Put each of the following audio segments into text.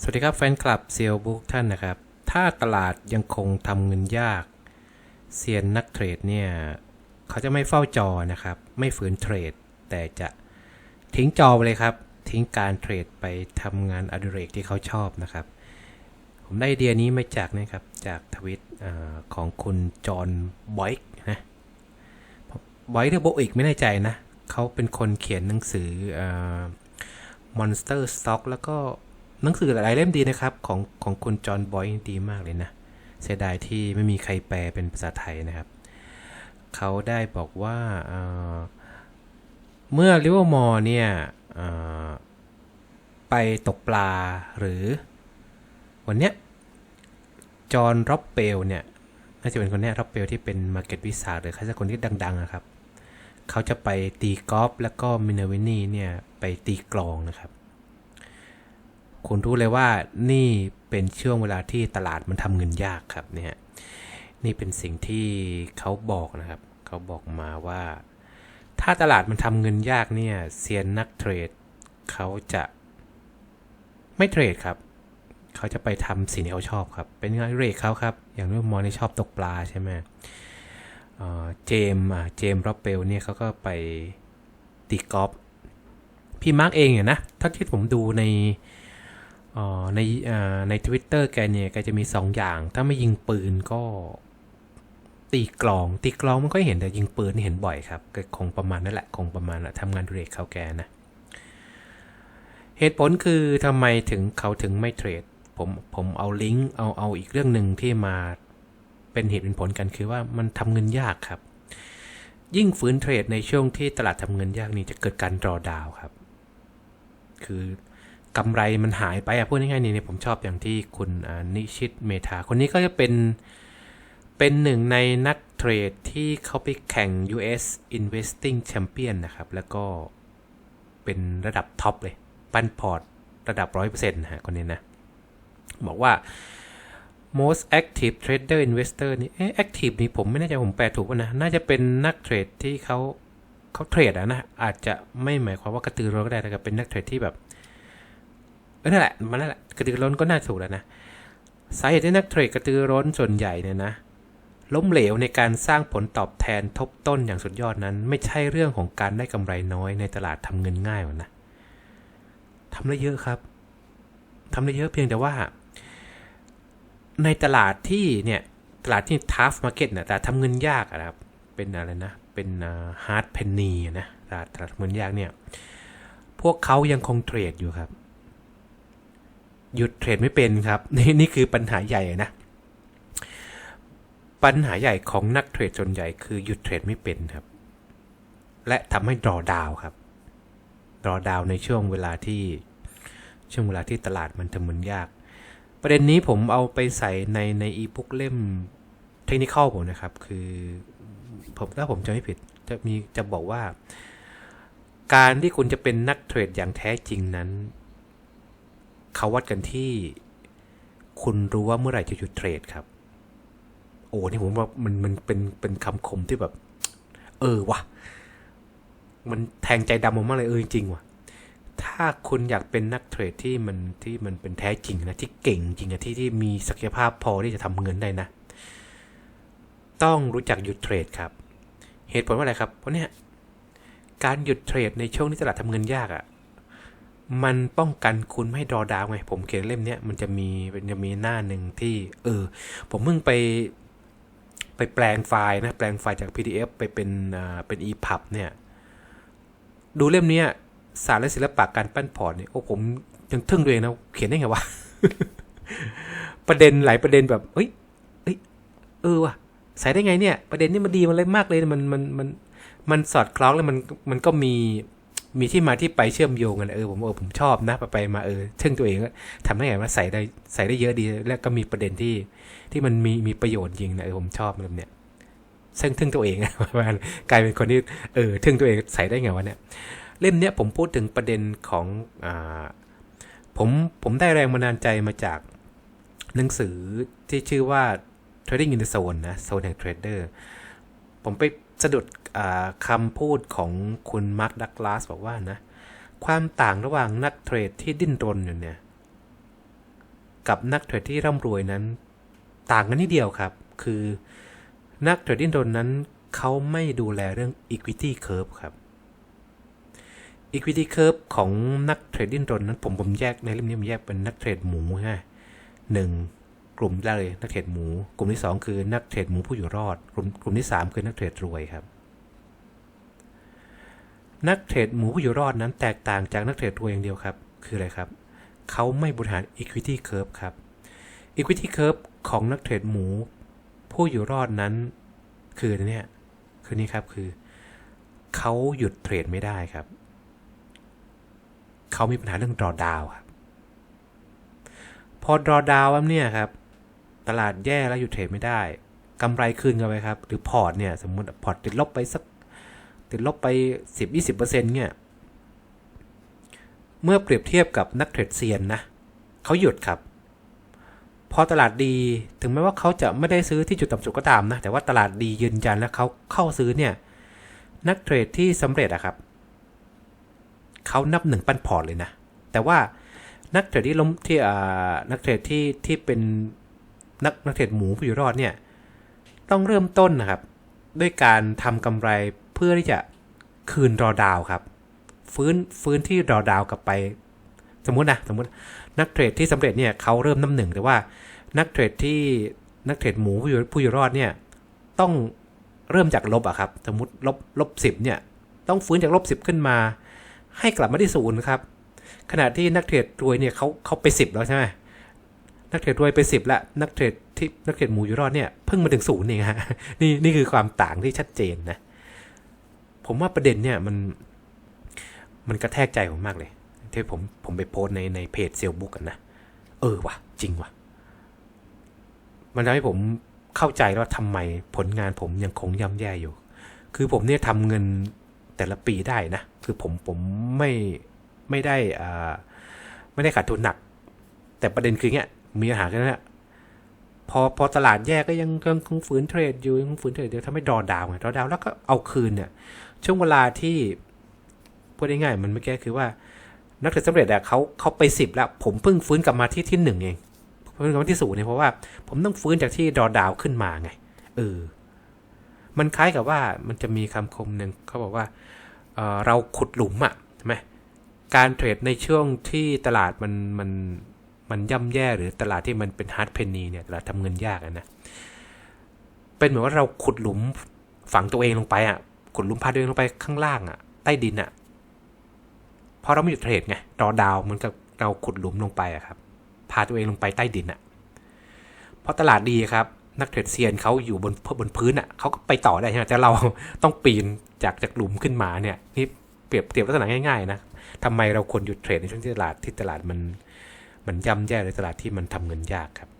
สวัสดีครับแฟนคลับเซียวบุ๊กท่านนะครับ ถ้าตลาดยังคงทำเงินยากเซียนนักเทรดเนี่ยเขาจะไม่เฝ้าจอนะครับ ไม่ฝืนเทรด แต่จะทิ้งจอไปเลยครับ ทิ้งการเทรดไปทำงานอดิเรกที่เขาชอบนะครับ ผมได้ไอเดียนี้มาจากนะครับจากทวิตอของคุณจอห์นบอยค์นะบอยค์หรือโบอีกไม่แน่ใจนะ เขาเป็นคนเขียนหนังสืออ Monster Stock แล้วก็ หนังสือหลายเล่มดีนะครับ ของของคุณจอห์นบอยดีมากเลยนะ เสียดายที่ไม่มีใครแปลเป็นภาษาไทยนะครับ เขาได้บอกว่าเเมื่อลิเวอร์มอร์เนี่ยไปตกปลาหรือ วันเนี้ยจอห์นร็อบเปลเนี่ยน่าจะเป็นคนเนี้ยร็อบเปลที่เป็นมาร์เก็ตวิสาหรือใครสักคนที่ดังๆนะครับ เขาจะไปตีกอล์ฟแล้วก็มินาวินี่เนี่ยไปตีกลองนะครับ คุณรู้เลยว่านี่เป็นช่วงเวลาที่ตลาดมันทำเงินยากครับเนี่ยนี่เป็นสิ่งที่เขาบอกนะครับ เขาบอกมาว่า ถ้าตลาดมันทำเงินยากเนี่ยเซียนนักเทรดเขาจะไม่เทรดครับ เขาจะไปทำสิ่งที่เขาชอบครับ เป็นงานเรกเขาครับ อย่างเรื่องมอนี่ชอบตกปลาใช่ไหมเจมส์อะเจมส์ร็อบเปลเนี่ยเขาก็ไปตีกอล์ฟพี่มาร์กเองเนี่ยนะถ้าที่ผมดูใน ออในเอ่อใน Twitter แกเนี่ยแกจะมี2องอย่าง ถ้าไม่ยิงปืนก็ ตีกลอง ตีกลองมันก็เห็นแต่ยิงปืนเห็นบ่อยครับก็คงประมาณนั่นแหละคงประมาณน่ะทำงานดุเรกเขาแกนะเหตุผลคือทำไมถึงเขาถึงไม่เทรดผมผมเอาลิงก์เอาเอาอีกเรื่องหนึ่งที่มาเป็นเหตุเป็นผลกันคือว่ามันทำเงินยากครับ ยิ่งฝืนเทรดในช่วงที่ตลาดทำเงินยากนี่จะเกิดการรอดาวครับ คือ กำไรมันหายไปอะพูดง่ายๆนี่เนี่ผมชอบอย่างที่คุณนิชิตเมธาคนนี้ก็จะเป็นเป็นหนึ่งในนักเทรดที่เขาไปแข่ง US Investing Champion นะครับ แล้วก็เป็นระดับท็อปเลย ปั้นพอร์ตระดับ 100%นะฮะคนนี้นะ บอกว่า most active trader investor นี่เอ๊ะ active นี่ผมไม่แน่ใจผมแปลถูกป่ะนะ น่าจะเป็นนักเทรดที่เขาเขาเทรดอะนะ อาจจะไม่หมายความว่ากระตือรือร้นก็ได้แต่ก็เป็นนักเทรดที่แบบ เออนั่นแหละมันนั่นแหละกระตือร้นก็น่าถูกแล้วนะสาเหตุที่นักเทรดกระตือร้นส่วนใหญ่เนี่ยนะล้มเหลวในการสร้างผลตอบแทนทบต้นอย่างสุดยอดนั้น ไม่ใช่เรื่องของการได้กำไรน้อยในตลาดทำเงินง่ายหรอกนะทำได้เยอะครับทำได้เยอะเพียงแต่ว่า ในตลาดที่เนี่ยตลาดที่ tough market นะแต่ทำเงินยากอะครับ เป็นอะไรนะ เป็น hard penny อะนะตลาดตลาดเงินยากเนี่ย พวกเขายังคงเทรดอยู่ครับ หยุดเทรดไม่เป็นครับ นี่นี่คือปัญหาใหญ่นะ ปัญหาใหญ่ของนักเทรดส่วนใหญ่คือหยุดเทรดไม่เป็นครับ และทำให้รอดาวครับรอดาวในช่วงเวลาที่ช่วงเวลาที่ตลาดมันทำเงินยาก ประเด็นนี้ผมเอาไปใส่ในในอีบุ๊กเล่มเทคนิคอลผมนะครับ คือผมถ้าผมจะไม่ผิดจะมีจะบอกว่า การที่คุณจะเป็นนักเทรดอย่างแท้จริงนั้น เขาวัดกันที่ คุณรู้ว่าเมื่อไหร่จะหยุดเทรดครับ โอ้นี่ผมว่ามันมันเป็นเป็นคำคมที่แบบ เออวะมันแทงใจดำผมมากเลยเออจริงว่ะถ้าคุณอยากเป็นนักเทรดที่มันที่มันเป็นแท้จริงนะที่เก่งจริงนะที่ที่มีศักยภาพพอที่จะทำเงินได้นะ ต้องรู้จักหยุดเทรดครับ เหตุผลว่าอะไรครับ เพราะเนี่ยการหยุดเทรดในช่วงที่ตลาดทำเงินยากอะ่ะ มันป้องกันคุณไม่ดรอดาวไง ผมเขียนเล่มเนี้ยมันจะมีมันจะมีหน้าหนึ่งที่ เออ ผมเพิ่งไป ไปแปลงไฟล์นะ แปลงไฟล์จาก PDF ไปเป็นอ่าเป็น EPUB เนี่ย ดูเล่มเนี้ยศาสตร์และศิลปะการปั้นพอร์ตเนี่ยโอ้ผมยังทึ่งตัวเองนะ เขียนได้ไงวะ ประเด็นหลายประเด็นแบบเอ้ยเอ้ยเออว่ะใส่ได้ไงเนี่ย ประเด็นนี้มันดีมันเลยมากเลยมันมันมันมันสอดคล้องแล้วมันมันก็มี มีที่มาที่ไปเชื่อมโยงกันเออผมเออผมชอบนะไปไปมาเออทึ่งตัวเองก็ทำให้ไงว่าใส่ได้ใส่ได้เยอะดี แล้วก็มีประเด็นที่ที่มันมีมีประโยชน์จริงนะเออผมชอบแบบเนี้ยซึ่งทึ่งตัวเองกลายเป็นคนที่เออทึ่งตัวเองใส่ได้ไงวะเนี่ยเล่มเนี้ยผมพูดถึงประเด็นของอ่าผมผมได้แรงบันดาลใจมาจากหนังสือที่ชื่อว่า Trading in the Zone นะ Zone แห่ง Trader ผมไป สะดุดคำพูดของคุณมาร์คดักลาสบอกว่านะ ความต่างระหว่างนักเทรดที่ดิ้นรนอยู่เนี่ย กับนักเทรดที่ร่ำรวยนั้น ต่างกันนิดเดียวครับ คือนักเทรดดิ้งโดนนั้นเขาไม่ดูแลเรื่อง equity curve ครับ equity curve ของนักเทรดดิ้งโดนนั้นผมผมแยกในเล่มนี้ผมแยกเป็นนักเทรดหมูฮะหนึ่ง กลุ่มแรกเลยนักเทรดหมู กลุ่มที่สองคือนักเทรดหมูผู้อยู่รอด กลุ่มกลุ่มที่สามคือนักเทรดรวยครับ นักเทรดหมูผู้อยู่รอดนั้นแตกต่างจากนักเทรดรวยอย่างเดียวครับ คืออะไรครับ เขาไม่บริหาร equity curve ครับ equity curve ของนักเทรดหมู ผู้อยู่รอดนั้น คือเนี่ยคือนี่ครับคือเขาหยุดเทรดไม่ได้ครับ เขามีปัญหาเรื่อง drawdown ครับ พอ drawdown แล้วเนี่ยครับ ตลาดแย่แล้วหยุดเทรดไม่ได้กำไรคืนกันไปครับ หรือพอร์ตเนี่ย สมมติพอร์ตติดลบไปสัก ติดลบไป 10-20%เนี่ยเมื่อเปรียบเทียบกับนักเทรดเซียนนะเขาหยุดครับ พอตลาดดีถึงแม้ว่าเขาจะไม่ได้ซื้อที่จุดต่ำสุดก็ตามนะ แต่ว่าตลาดดียืนยันแล้วเขาเข้าซื้อเนี่ย นักเทรดที่สำเร็จอะครับเขานับหนึ่งปั้นพอร์ตเลยนะ แต่ว่านักเทรดที่ล้มที่อ่านักเทรดที่ที่เป็น นักนักเทรดหมูผู้อยู่รอดเนี่ยต้องเริ่มต้นนะครับ ด้วยการทำกำไรเพื่อที่จะคืนรอดาวครับ ฟื้นฟื้นที่รอดาวกลับไป สมมตินะสมมตินักเทรดที่สำเร็จเนี่ยเขาเริ่มน้ำหนึ่งแต่ว่านักเทรดที่นักเทรดหมูผู้อยู่ผู้อยู่รอดเนี่ยต้องเริ่มจากลบอะครับ สมมติลบลบสิบเนี่ยต้องฟื้นจากลบสิบขึ้นมา ให้กลับมาที่ศูนย์ครับขณะที่นักเทรดรวยเนี่ยเขาเขาไปสิบแล้วใช่ไหม นักเทรดรวยไปสิบล้วนักเทรดที่นักเทรดหมูอยู่รอดเนี่ยเพิ่งมาถึงศูนย์เองฮะนี่นี่คือความต่างที่ชัดเจนนะผมว่าประเด็นเนี่ยมันมันกระแทกใจผมมากเลยที่ผมผมไปโพสในในเพจเซลบุ๊กกันนะเออว่ะ จริงว่ะ มันทำให้ผมเข้าใจว่าทำไมผลงานผมยังคงย่ำแย่อยู่ คือผมเนี่ยทำเงินแต่ละปีได้นะ คือผมผมไม่ไม่ได้อ่าไม่ได้ขาดทุนหนัก แต่ประเด็นคือเนี้ย มีปัญหาแค่นั้นแหละพอพอตลาดแย่ก็ยังคงฝืนเทรดอยู่ยังฝืนเทรดเดี๋ยวทำให้ดรอดาวไงดรอดาวแล้วก็เอาคืนเนี่ยช่วงเวลาที่พูดง่ายๆมันไม่แก้คือว่า นักเทรดสำเร็จอะเขาเขาไปสิบแล้ว ผมเพิ่งฟื้นกลับมาที่ที่หนึ่งเองเพิ่งกลับมาที่ศูนย์เนี่ยเพราะว่าผมต้องฟื้นจากที่ดรอดาวขึ้นมาไงเออมันคล้ายกับว่ามันจะมีคำคมหนึ่งเขาบอกว่าเออเราขุดหลุมอะใช่ไหมการเทรดในช่วงที่ตลาดมันมัน มันย่ำแย่หรือตลาดที่มันเป็นฮาร์ดเพนนีเนี่ยตลาดทำเงินยากนะเป็นเหมือนว่าเราขุดหลุมฝังตัวเองลงไปอะขุดหลุมพาตัวเองลงไปข้างล่างอะใต้ดินอะเพราะเราไม่หยุดเทรดไงรอดาวเหมือนกับเราขุดหลุมลงไปอะครับ พาตัวเองลงไปใต้ดินอะเพราะตลาดดีครับ นักเทรดเซียนเขาอยู่บนบนพื้นอะเขาก็ไปต่อได้ใช่ไหมแต่เราต้องปีนจากจากหลุมขึ้นมาเนี่ยนี่เปรียบเทียบลักษณะง่ายๆนะทำไมเราควรหยุดเทรดในช่วงที่ตลาดที่ตลาดมัน มันย่ำแย่ในตลาดที่มันทำเงินยากครับ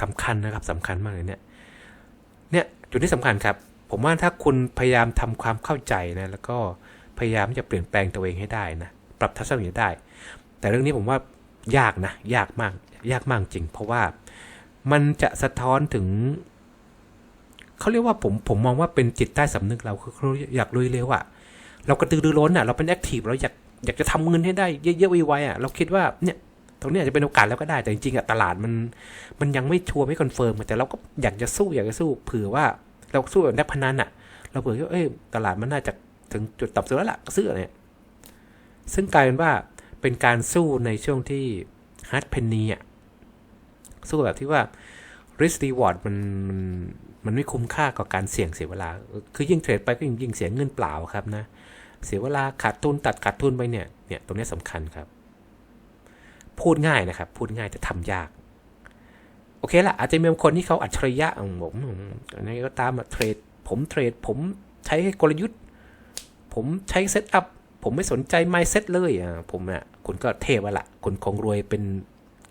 สำคัญนะครับสำคัญมากเลยเนี่ยเนี่ยจุดที่สำคัญครับ ผมว่าถ้าคุณพยายามทำความเข้าใจนะแล้วก็พยายามจะเปลี่ยนแปลงตัวเองให้ได้นะปรับทัศนคติได้ แต่เรื่องนี้ผมว่ายากนะยากมากยากมากจริง เพราะว่ามันจะสะท้อนถึงเขาเรียกว่าผมผมมองว่าเป็นจิตใต้สำนึกเราคืออยากลุยเร็วอะเรากระตือรือร้นอะเราเป็นแอคทีฟเราอยากอยากจะทำเงินให้ได้เยอะๆไวๆอะเราคิดว่าเนี่ย ตรงนี้อาจจะเป็นโอกาสแล้วก็ได้แต่จริงๆอะตลาดมันมันยังไม่ชัวร์ไม่คอนเฟิร์มแต่เราก็อยากจะสู้อยากจะสู้เผื่อว่าเราสู้แบบนักพนันอะเราเผื่อว่าเอ้ยตลาดมันน่าจะถึงจุดต่ำสุดแล้วล่ะก็ซื้อเนี่ยซึ่งกลายเป็นว่าเป็นการสู้ในช่วงที่ฮาร์ดเพนนีอะสู้แบบที่ว่า risk reward มันมันไม่คุ้มค่ากับการเสี่ยงเสียเวลา คือยิ่งเทรดไปก็ยิ่งยิ่งเสียเงินเปล่าครับนะ เสียเวลาขาดทุนตัดขาดทุนไปเนี่ย เนี่ยตรงนี้สำคัญครับ พูดง่ายนะครับ พูดง่ายแต่ทำยาก โอเคละอาจจะมีบางคนที่เขาอัจฉริยะของผมอะไรก็ตามเทรด ผมเทรด ผมใช้กลยุทธ์ ผมใช้เซตอัพผมไม่สนใจไมเซ็ตเลยอะผมอะคุณก็เทวละคุณคงรวยเป็น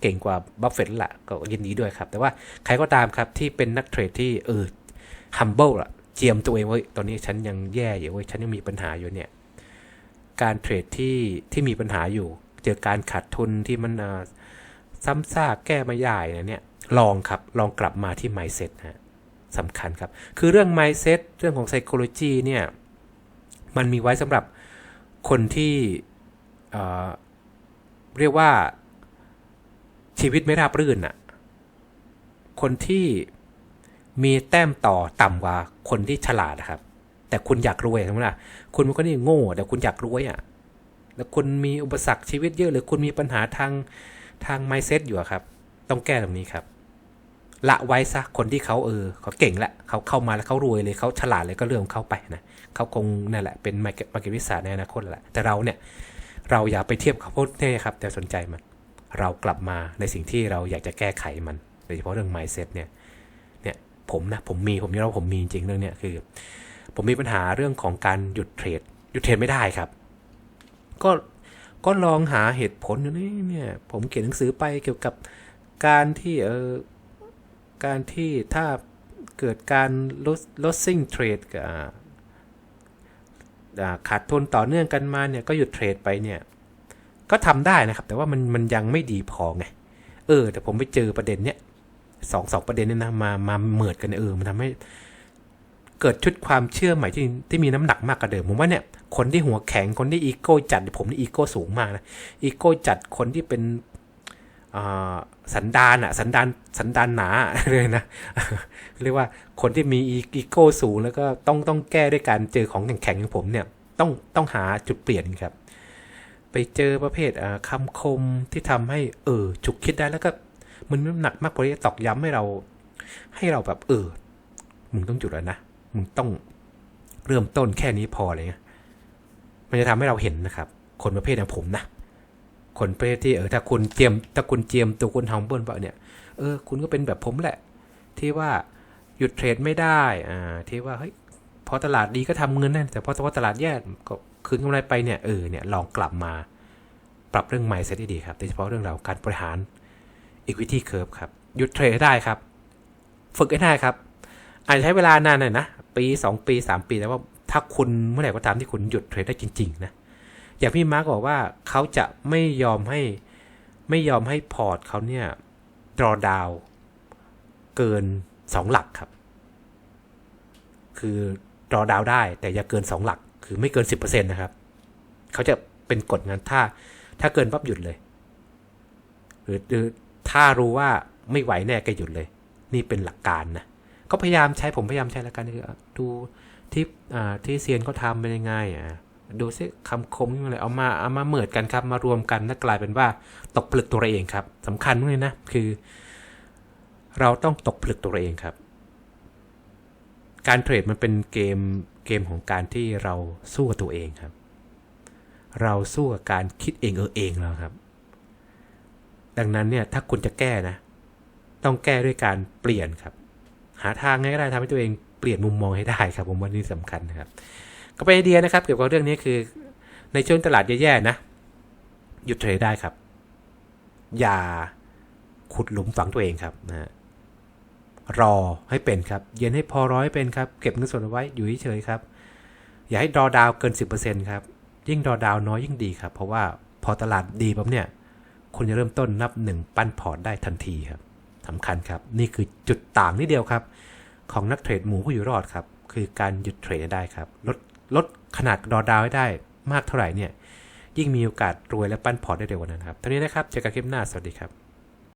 เก่งกว่าบัฟเฟตต์ละก็ยินดีด้วยครับ แต่ว่าใครก็ตามครับที่เป็นนักเทรดที่เออ humble ละเจียมตัวเองไว้ตอนนี้ฉันยังแย่อยู่เว้ยฉันยังมีปัญหาอยู่เนี่ย การเทรดที่ที่มีปัญหาอยู่ เจอการขาดทุนที่มันซ้ำซากแก้ไม่ได้นะเนี่ยลองครับลองกลับมาที่ mindset ฮะสำคัญครับ คือเรื่อง mindset เรื่องของ psychology เนี่ยมันมีไว้สำหรับคนที่เรียกว่าชีวิตไม่ราบรื่นอะคนที่มีแต้มต่อต่ำกว่าคนที่ฉลาดนะครับ แต่คุณอยากรวยใช่ไหมล่ะคุณมันก็นี่โง่ แต่คุณอยากรวยอะ ล้วคุณมีอุปสรรคชีวิตเยอะ หรือคุณมีปัญหาทางทาง mindset อยู่ครับ ต้องแก้ตรงนี้ครับ ละไว้ซะคนที่เขาเออเขาเก่งละเขาเข้ามาแล้วเขารวยเลยเขาฉลาดเลยก็เรื่องของเขาไปนะเขาคงนั่นแหละเป็นมาร์เก็ตวิสาในอนาคตแหละแต่เราเนี่ย เราอย่าไปเทียบกับพวกนี้ครับ แต่สนใจมัน เรากลับมาในสิ่งที่เราอยากจะแก้ไขมันโดยเฉพาะเรื่อง mindset เนี่ยเนี่ยผมนะผมมีผมยอมรับผมมีจริงเรื่องเนี้ยคือ ผมมีปัญหาเรื่องของการหยุดเทรดหยุดเทรดไม่ได้ครับ ก็ก็ลองหาเหตุผลอยู่นี่เนี่ย ผมเขียนหนังสือไปเกี่ยวกับการที่เออการที่ถ้าเกิดการ losing trade กับขาดทุนต่อเนื่องกันมาเนี่ยก็หยุดเทรดไปเนี่ย ก็ทำได้นะครับ แต่ว่ามันมันยังไม่ดีพอไงเออ แต่ผมไปเจอประเด็นเนี้ยสองสองประเด็นเนี่ยนะมามาเหมือดกันเออมันทำให้ เกิดชุดความเชื่อใหม่ที่ที่มีน้ำหนักมากกว่าเดิมผมว่าเนี่ย คนที่หัวแข็งคนที่อีโก้จัดผมนี่อีโก้สูงมากนะอีโก้จัดคนที่เป็นสันดานอะสันดานสันดานหนาเลยนะเรียกว่าคนที่มีอีโก้สูงแล้วก็ต้องต้องแก้ด้วยการเจอของแข็งๆอย่างผมเนี่ยต้องต้องหาจุดเปลี่ยนครับ ไปเจอประเภทอ่าคำคมที่ทำให้เออฉุกคิดได้แล้วก็มันน้ำหนักมากกว่าที่จะตอกย้ำให้เรา ให้เราแบบเออมึงต้องหยุดแล้วนะมึงต้องเริ่มต้นแค่นี้พอเลยไง มันจะทำให้เราเห็นนะครับ คนประเภทอย่างผมนะคนประเภทที่เออถ้าคุณเจียมถ้าคุณเจียมตัวคุณทำเบิ้ลบ่เนี่ยเออคุณก็เป็นแบบผมแหละ ที่ว่าหยุดเทรดไม่ได้อ่าที่ว่าเฮ้ยพอตลาดดีก็ทำเงินนะแต่พอตลาดแย่ก็คืนกำไรไปเนี่ยเออเนี่ยลองกลับมาปรับเรื่อง mindset ดีครับโดยเฉพาะเรื่องเราการบริหาร equity curve ครับหยุดเทรดได้ครับ ฝึกให้ได้ครับ อาจจะใช้เวลานานหน่อยนะ ปี 2 ปี 3 ปีแต่ว่า ถ้าคุณเมื่อไหร่ก็ตามที่คุณหยุดเทรดได้จริง ๆ นะ อย่างพี่มาร์กบอกว่าเขาจะไม่ยอมให้ไม่ยอมให้พอร์ตเขาเนี่ยดรอดาวเกิน 2 หลักครับ คือดรอดาวได้แต่อย่าเกิน 2 หลัก คือไม่เกิน 10%นะครับเขาจะเป็นกฎงานถ้า ถ้าเกินปั๊บหยุดเลยหรือหรือถ้ารู้ว่าไม่ไหวแน่ก็หยุดเลย นี่เป็นหลักการนะก็พยายามใช้ผมพยายามใช้แล้วกันคือดู ที่อ่าที่เซียนเขาทำเป็นยังไงอะดูซิคำคมนี่อะไรเอามาเอามาเหมือดกันครับมารวมกันแล้วกลายเป็นว่าตกผลึกตัวเราเองครับสำคัญมากเลยนะคือ เราต้องตกผลึกตัวเราเองครับ การเทรดมันเป็นเกมเกมของการที่เราสู้กับตัวเองครับ เราสู้กับการคิดเองเออเองแล้วครับ ดังนั้นเนี่ยถ้าคุณจะแก้นะ ต้องแก้ด้วยการเปลี่ยนครับ หาทางไงก็ได้ทำให้ตัวเอง เปลี่ยนมุมมองให้ได้ครับ ผมว่านี่สำคัญนะครับ ก็เป็นไอเดียนะครับ เกี่ยวกับเรื่องนี้คือ ในช่วงตลาดแย่ๆนะ หยุดเทรดได้ครับ อย่าขุดหลุมฝังตัวเองครับนะรอให้เป็นครับ เย็นให้พอร้อยเป็นครับ เก็บเงินสดเอาไว้อยู่เฉยๆครับ อย่าให้ดรอดาวเกิน 10%ครับ ยิ่งดรอดาวน้อยยิ่งดีครับ เพราะว่าพอตลาดดีปั๊บเนี่ย คุณจะเริ่มต้นนับหนึ่งปั้นพอร์ตได้ทันทีครับสำคัญครับ นี่คือจุดต่างนิดเดียวครับ ของนักเทรดหมูผู้อยู่รอดครับ คือการหยุดเทรดได้ครับ ลดลดขนาดดอดาวให้ได้มากเท่าไหร่เนี่ย ยิ่งมีโอกาสรวยและปั้นพอร์ตได้เร็วกว่านั้นครับเท่านี้นะครับ เจอกันคลิปหน้า สวัสดีครับ